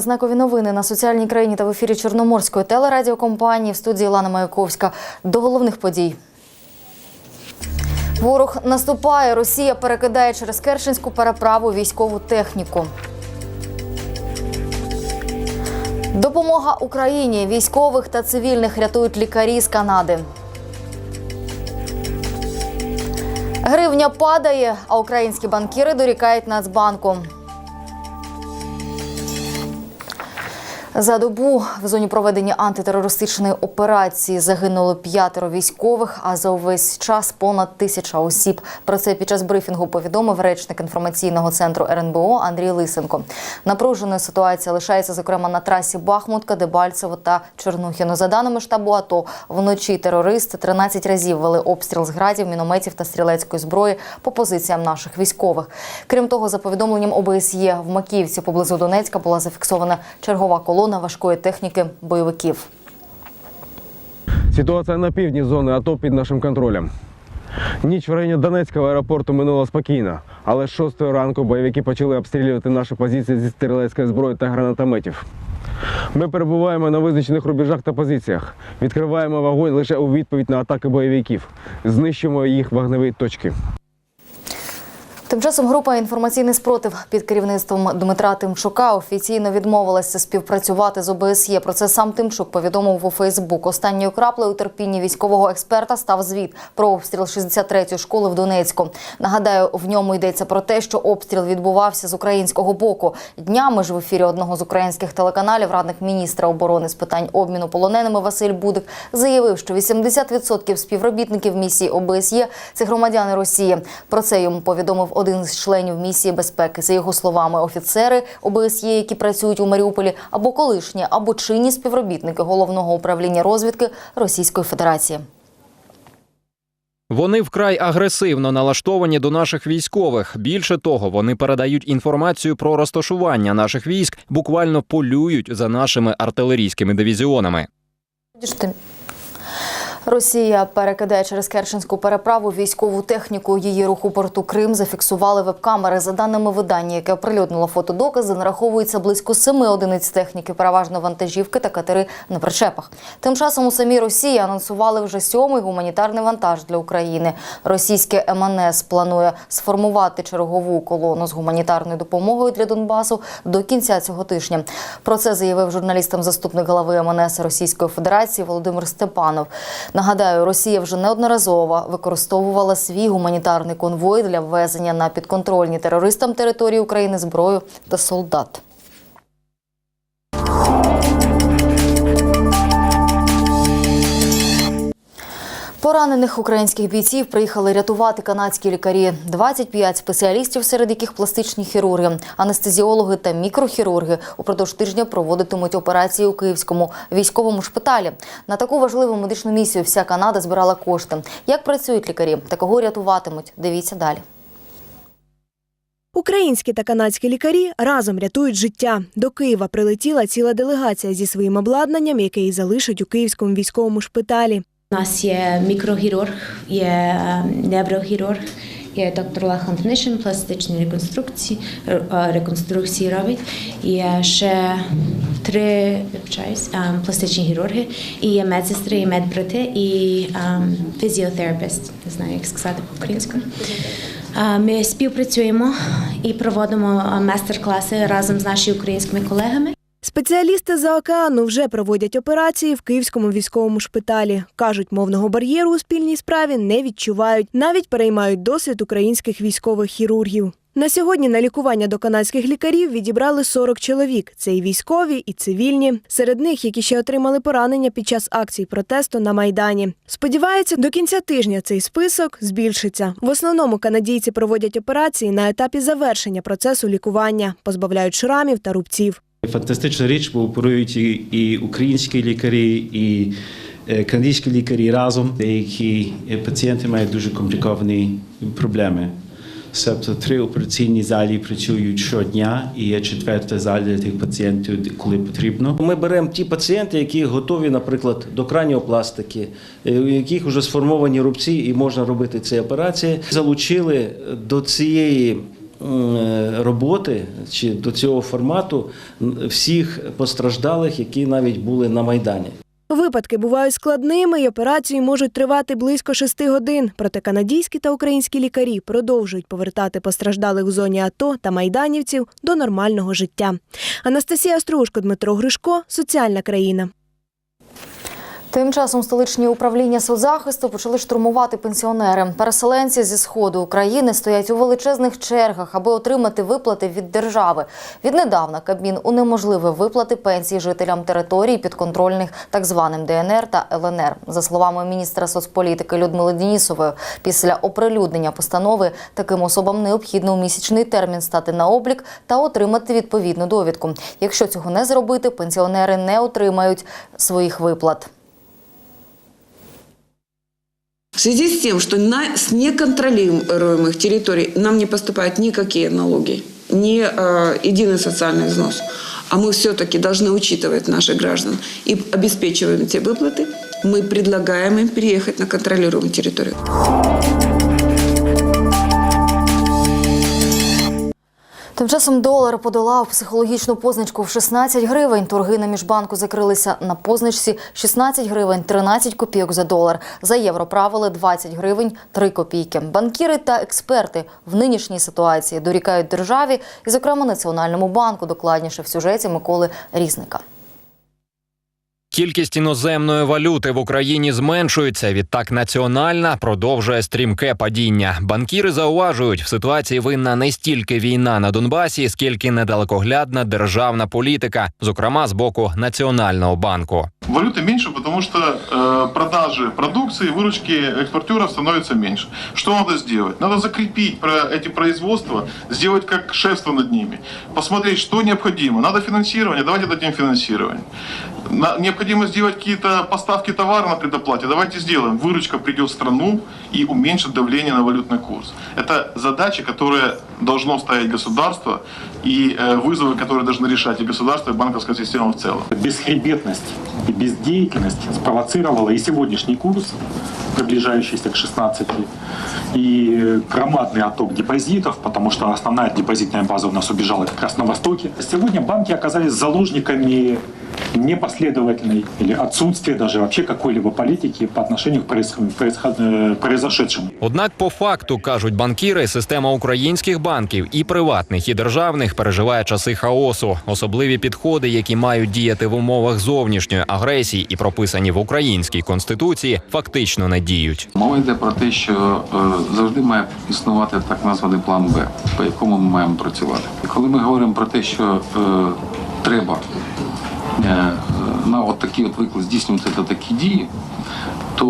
Знакові новини на соціальній країні та в ефірі Чорноморської телерадіокомпанії в студії Лана Маяковська. До головних подій. Ворог наступає. Росія перекидає через Керченську переправу військову техніку. Допомога Україні. Військових та цивільних рятують лікарі з Канади. Гривня падає, а українські банкіри дорікають Нацбанку. За добу в зоні проведення антитерористичної операції загинуло п'ятеро військових, а за увесь час понад тисяча осіб. Про це під час брифінгу повідомив речник інформаційного центру РНБО Андрій Лисенко. Напруженою ситуація лишається зокрема на трасі Бахмутка, Дебальцево та Чорнухіно. За даними штабу АТО, вночі терористи 13 разів вели обстріл з градів, мінометів та стрілецької зброї по позиціям наших військових. Крім того, за повідомленням ОБСЄ в Макіївці поблизу Донецька була зафіксована чергова колона важкої техніки бойовиків. Ситуація на півдні зони АТО під нашим контролем. Ніч в районі Донецького аеропорту минула спокійно, але з 6 ранку бойовики почали обстрілювати наші позиції зі стрілецької зброї та гранатометів. Ми перебуваємо на визначених рубежах та позиціях. Відкриваємо вогонь лише у відповідь на атаки бойовиків. Знищуємо їх вогневі точки. Тим часом група інформаційний спротив під керівництвом Дмитра Тимчука офіційно відмовилася співпрацювати з ОБСЄ. Про це сам Тимчук повідомив у Фейсбук. Останньою краплею терпіння військового експерта став звіт про обстріл 63-ї школи в Донецьку. Нагадаю, в ньому йдеться про те, що обстріл відбувався з українського боку. Днями ж в ефірі одного з українських телеканалів радник міністра оборони з питань обміну полоненими Василь Будик заявив, що 80% співробітників місії ОБСЄ – це громадяни Росії. Про це йому повідомив один з членів місії безпеки. За його словами, офіцери ОБСЄ, які працюють у Маріуполі, або колишні, або чинні співробітники головного управління розвідки Російської Федерації. Вони вкрай агресивно налаштовані до наших військових. Більше того, вони передають інформацію про розташування наших військ, буквально полюють за нашими артилерійськими дивізіонами. Росія перекидає через Керченську переправу військову техніку. Її рух у порту Крим зафіксували веб-камери. За даними видання, яке оприлюднило фотодокази, нараховується близько семи одиниць техніки, переважно вантажівки та катери на причепах. Тим часом у самій Росії анонсували вже сьомий гуманітарний вантаж для України. Російське МНС планує сформувати чергову колону з гуманітарною допомогою для Донбасу до кінця цього тижня. Про це заявив журналістам заступник голови МНС Російської Федерації Володимир Степанов. Нагадаю, Росія вже неодноразово використовувала свій гуманітарний конвой для ввезення на підконтрольні терористам території України зброю та солдат. Поранених українських бійців приїхали рятувати канадські лікарі. 25 спеціалістів, серед яких пластичні хірурги, анестезіологи та мікрохірурги упродовж тижня проводитимуть операції у київському військовому шпиталі. На таку важливу медичну місію вся Канада збирала кошти. Як працюють лікарі та кого рятуватимуть? Дивіться далі. Українські та канадські лікарі разом рятують життя. До Києва прилетіла ціла делегація зі своїм обладнанням, яке і залишать у київському військовому шпиталі. У нас є мікрохірург, є е, неврохірург, є доктор Олег Антонишин, пластичні реконструкції, е, реконструкції робить. Є ще три вибачаюсь, е, пластичні хірурги, і є медсестри, і медбрати, і ем, фізіотерапевт, не знаю, як сказати по-українському. Е, Ми співпрацюємо і проводимо е, майстер-класи разом з нашими українськими колегами. Спеціалісти за океану вже проводять операції в київському військовому шпиталі. кажуть, мовного бар'єру у спільній справі не відчувають, навіть переймають досвід українських військових хірургів. На сьогодні на лікування до канадських лікарів відібрали 40 чоловік. Це і військові, і цивільні. Серед них, які ще отримали поранення під час акцій протесту на майдані. Сподіваються, до кінця тижня цей список збільшиться. В основному канадійці проводять операції на етапі завершення процесу лікування, позбавляють шрамів та рубців. Фантастична річ, бо оперують і, українські лікарі, і е, канадські лікарі разом. Деякі е, пацієнти мають дуже компліковані проблеми. Тобто три операційні залі працюють щодня, і є четверта зала для тих пацієнтів, коли потрібно. Ми беремо ті пацієнти, які готові, наприклад, до краніопластики, е, у яких вже сформовані рубці і можна робити ці операції. Залучили до цієї роботи чи до цього формату всіх постраждалих, які навіть були на Майдані. Випадки бувають складними і операції можуть тривати близько шести годин. Проте канадійські та українські лікарі продовжують повертати постраждалих в зоні АТО та майданівців до нормального життя. Анастасія Стружко, Дмитро Гришко, Соціальна країна. Тим часом столичні управління соцзахисту почали штурмувати пенсіонери. Переселенці зі сходу України стоять у величезних чергах, аби отримати виплати від держави. Віднедавна Кабмін унеможливив виплати пенсій жителям територій підконтрольних так званим ДНР та ЛНР. За словами міністра соцполітики Людмили Денісової, після оприлюднення постанови таким особам необхідно у місячний термін стати на облік та отримати відповідну довідку. Якщо цього не зробити, пенсіонери не отримають своїх виплат. В связи с тем, что на, с неконтролируемых территорий нам не поступают никакие налоги, ни э, единый социальный взнос, а мы все-таки должны учитывать наших граждан и обеспечиваем те выплаты, мы предлагаем им переехать на контролируемую территорию. Тим часом долар подолав психологічну позначку в 16 гривень. Торги на міжбанку закрилися на позначці 16 гривень 13 копійок за долар. За євро правили 20 гривень 3 копійки. Банкіри та експерти в нинішній ситуації дорікають державі і, зокрема, Національному банку. Докладніше в сюжеті Миколи Різника. Кількість іноземної валюти в Україні зменшується. Відтак національна продовжує стрімке падіння. Банкіри зауважують, в ситуації винна не стільки війна на Донбасі, скільки недалекоглядна державна політика, зокрема з боку Національного банку. Валюты меньше, потому что э, продажи продукции, выручки экспортеров становится меньше. Что надо сделать? Надо закрепить про эти производства, сделать как шефство над ними, посмотреть, что необходимо. Надо финансирование, давайте дадим финансирование. На- необходимо сделать какие-то поставки товара на предоплате, давайте сделаем. Выручка придет в страну и уменьшит давление на валютный курс. Это задачи, которые должно ставить государство и э, вызовы, которые должны решать и государство, и банковская система в целом. Бесхребетность и бездеятельность спровоцировала и сегодняшний курс, приближающийся к 16, и э, громадный отток депозитов, потому что основная депозитная база у нас убежала как раз на Востоке. Сегодня банки оказались заложниками непоследовательной или отсутствия даже вообще какой-либо политики по отношению к э, произошедшему. Однак, по факту кажуть банкіри, система українських банків і приватних, і державних переживає часи хаосу. Особливі підходи, які мають діяти в умовах зовнішньої агресії і прописані в українській конституції, фактично не діють. Мова йде про те, що е, завжди має існувати так названий план Б, по якому ми маємо працювати. І коли ми говоримо про те, що е, треба е, на от такі от виклик здійснювати та такі дії, то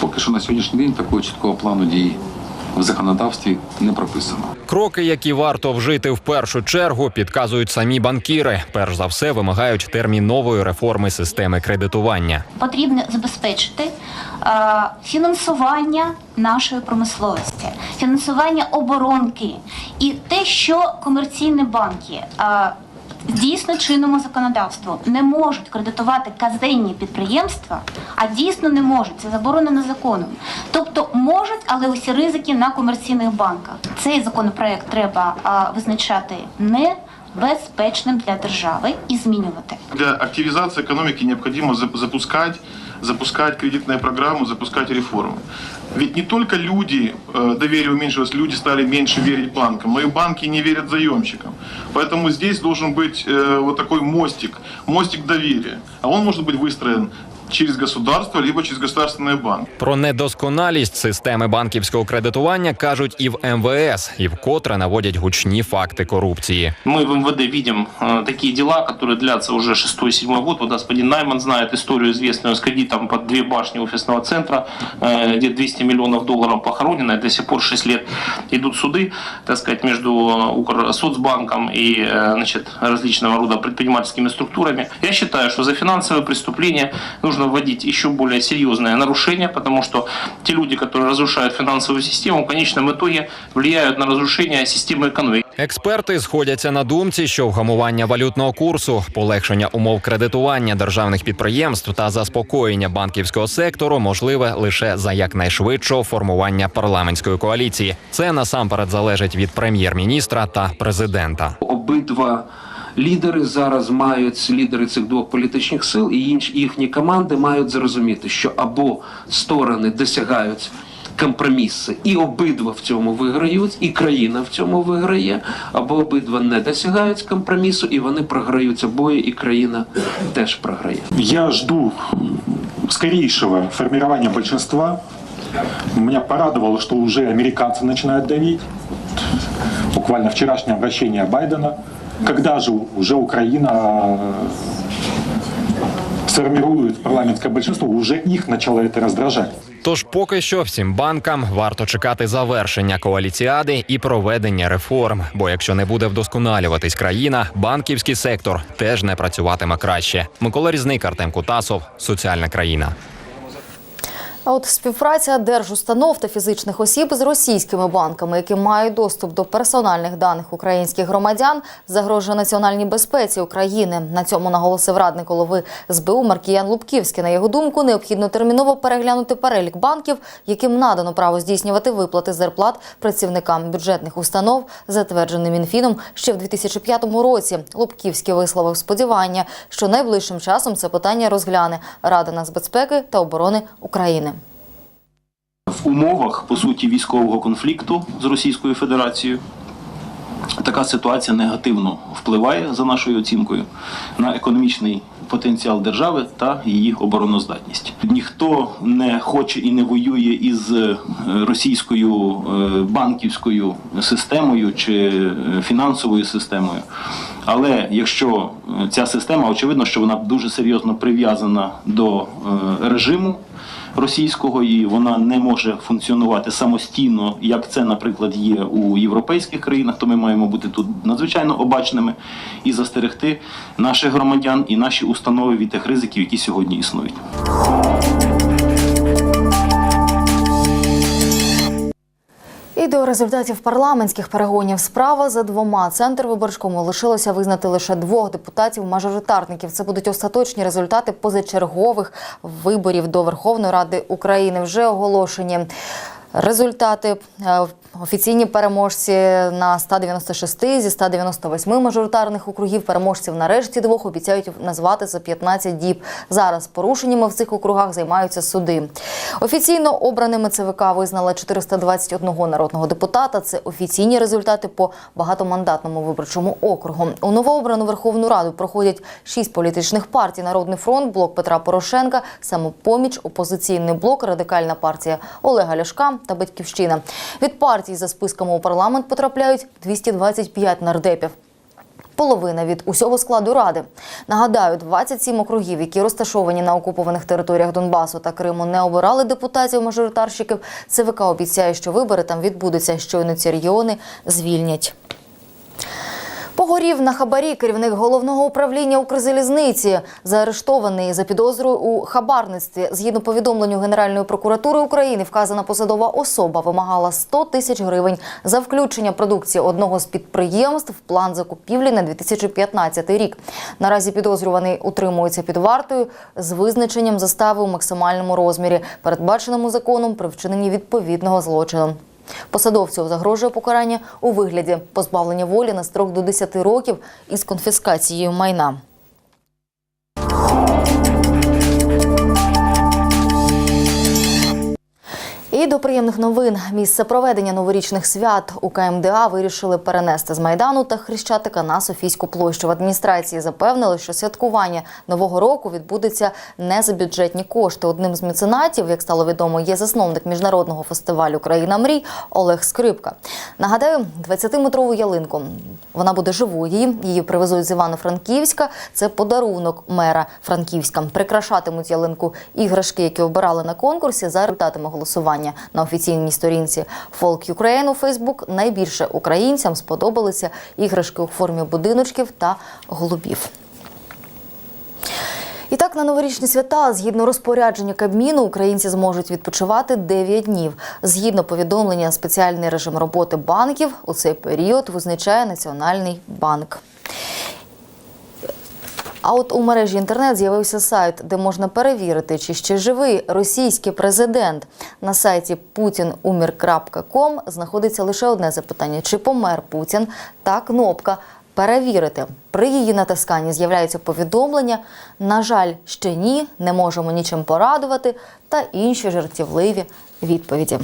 поки що на сьогоднішній день такого чіткого плану дій в законодавстві не прописано. Кроки, які варто вжити в першу чергу, підказують самі банкіри. Перш за все вимагають термінової реформи системи кредитування. потрібно забезпечити е, фінансування нашої промисловості, фінансування оборонки і те, що комерційні банки. е, Дійсно чинному законодавству не можуть кредитувати казенні підприємства, а дійсно не можуть. Це заборонено законом. Тобто можуть, але усі ризики на комерційних банках. Цей законопроект треба а, визначати небезпечним для держави і змінювати. Для активизации экономики необходимо зап- запускать, запускать кредитные программы, запускать реформы. Ведь не только люди, э, доверие уменьшилось, люди стали меньше верить банкам, но и банки не верят заемщикам. Поэтому здесь должен быть э, вот такой мостик, мостик доверия. А он может быть выстроен через государство, либо через государственные банки. Про недосконалість системи банківського кредитування кажуть і в МВС, і вкотре наводять гучні факти корупції. Мы в МВД видим э, такие дела, которые длятся уже 6-7 год. Вот господин Найман знает историю известную с кредитом под две башни офисного центра, э, где 200 миллионов долларов похоронено, и до сих пор 6 лет идут суды, так сказать, между Укрсоцбанком и э, значит, различного рода предпринимательскими структурами. Я считаю, что за финансовые преступления нужно вводить еще более серьезное нарушение, потому что те люди, которые разрушают финансовую систему, в конечном итоге влияют на разрушение системы экономики. Експерти сходяться на думці, що вгамування валютного курсу, полегшення умов кредитування державних підприємств та заспокоєння банківського сектору можливе лише за якнайшвидшого формування парламентської коаліції. Це насамперед залежить від прем'єр-міністра та президента. обидва лідери зараз мають лідери цих двох політичних сил і інші їхні команди мають зрозуміти, що або сторони досягають компроміси, і обидва в цьому виграють, і країна в цьому виграє, або обидва не досягають компромісу, і вони програють обоє, і країна теж програє. Я жду скорейшего формирования большинства. Меня порадовало, что уже американцы начинают давить. Буквально вчерашнее обращение Байдена. Когда же уже Украина э, сформирует парламентское большинство, уже их начало это раздражать. Тож поки що всім банкам варто чекати завершення коаліціади і проведення реформ. Бо якщо не буде вдосконалюватись країна, банківський сектор теж не працюватиме краще. Микола Різник, Артем Кутасов, соціальна країна. А от співпраця держустанов та фізичних осіб з російськими банками, які мають доступ до персональних даних українських громадян, загрожує національній безпеці України. На цьому наголосив радник голови СБУ Маркіян Лубківський. На його думку, необхідно терміново переглянути перелік банків, яким надано право здійснювати виплати зарплат працівникам бюджетних установ, затверджений Мінфіном ще в 2005 році. Лубківський висловив сподівання, що найближчим часом це питання розгляне Рада нацбезпеки та оборони України. В умовах по суті військового конфлікту з Російською Федерацією. Така ситуація негативно впливає за нашою оцінкою на економічний потенціал держави та її обороноздатність. Ніхто не хоче і не воює із е, російською е, банківською системою чи е, фінансовою системою. Але якщо ця система, очевидно, що вона дуже серйозно прив'язана до режиму російського, і вона не може функціонувати самостійно, як це, наприклад, є у європейських країнах, то ми маємо бути тут надзвичайно обачними і застерегти наших громадян і наші установи від тих ризиків, які сьогодні існують. І до результатів парламентських перегонів справа за двома центр виборчкому лишилося визнати лише двох депутатів-мажоритарників. Це будуть остаточні результати позачергових виборів до Верховної Ради України. Вже оголошені. Результати е, офіційні переможці на 196 зі 198 мажоритарних округів. Переможців нарешті двох обіцяють назвати за 15 діб. Зараз порушеннями в цих округах займаються суди. Офіційно обраними ЦВК визнала 421 народного депутата. Це офіційні результати по багатомандатному виборчому округу. У новообрану Верховну Раду проходять шість політичних партій: Народний фронт, блок Петра Порошенка, самопоміч, опозиційний блок, радикальна партія Олега Ляшка та Батьківщина. Від партій за списками у парламент потрапляють 225 нардепів. Половина від усього складу ради. Нагадаю, 27 округів, які розташовані на окупованих територіях Донбасу та Криму, не обирали депутатів-мажоритарщиків. ЦВК обіцяє, що вибори там відбудуться, щойно ці регіони звільнять. Погорів на хабарі керівник головного управління Укрзалізниці, заарештований за підозрою у хабарництві. Згідно повідомленню Генеральної прокуратури України, вказана посадова особа вимагала 100 тисяч гривень за включення продукції одного з підприємств в план закупівлі на 2015 рік. Наразі підозрюваний утримується під вартою з визначенням застави у максимальному розмірі, передбаченому законом при вчиненні відповідного злочину. Посадовцю загрожує покарання у вигляді позбавлення волі на строк до 10 років із конфіскацією майна. І до приємних новин. Місце проведення новорічних свят у КМДА вирішили перенести з майдану та Хрещатика на Софійську площу. В адміністрації запевнили, що святкування нового року відбудеться не за бюджетні кошти. Одним з меценатів, як стало відомо, є засновник міжнародного фестивалю Країна мрій Олег Скрипка. Нагадаю, 20-метрову ялинку. Вона буде живою. Її привезуть з Івано-Франківська. Це подарунок мера Франківська. Прикрашатимуть ялинку іграшки, які обирали на конкурсі за результатами голосування на офіційній сторінці Folk Ukraine у Фейсбук. Найбільше українцям сподобалися іграшки у формі будиночків та голубів. І так на новорічні свята, згідно розпорядження Кабміну, українці зможуть відпочивати 9 днів. Згідно повідомлення, спеціальний режим роботи банків у цей період визначає Національний банк. А от у мережі інтернет з'явився сайт, де можна перевірити, чи ще живий російський президент. На сайті putinumir.com знаходиться лише одне запитання: чи помер Путін та кнопка Перевірити. При її натисканні з'являється повідомлення. На жаль, ще ні, не можемо нічим порадувати, та інші жартівливі відповіді.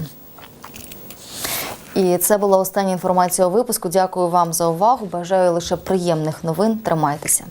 І це була остання інформація у випуску. Дякую вам за увагу. Бажаю лише приємних новин. Тримайтеся.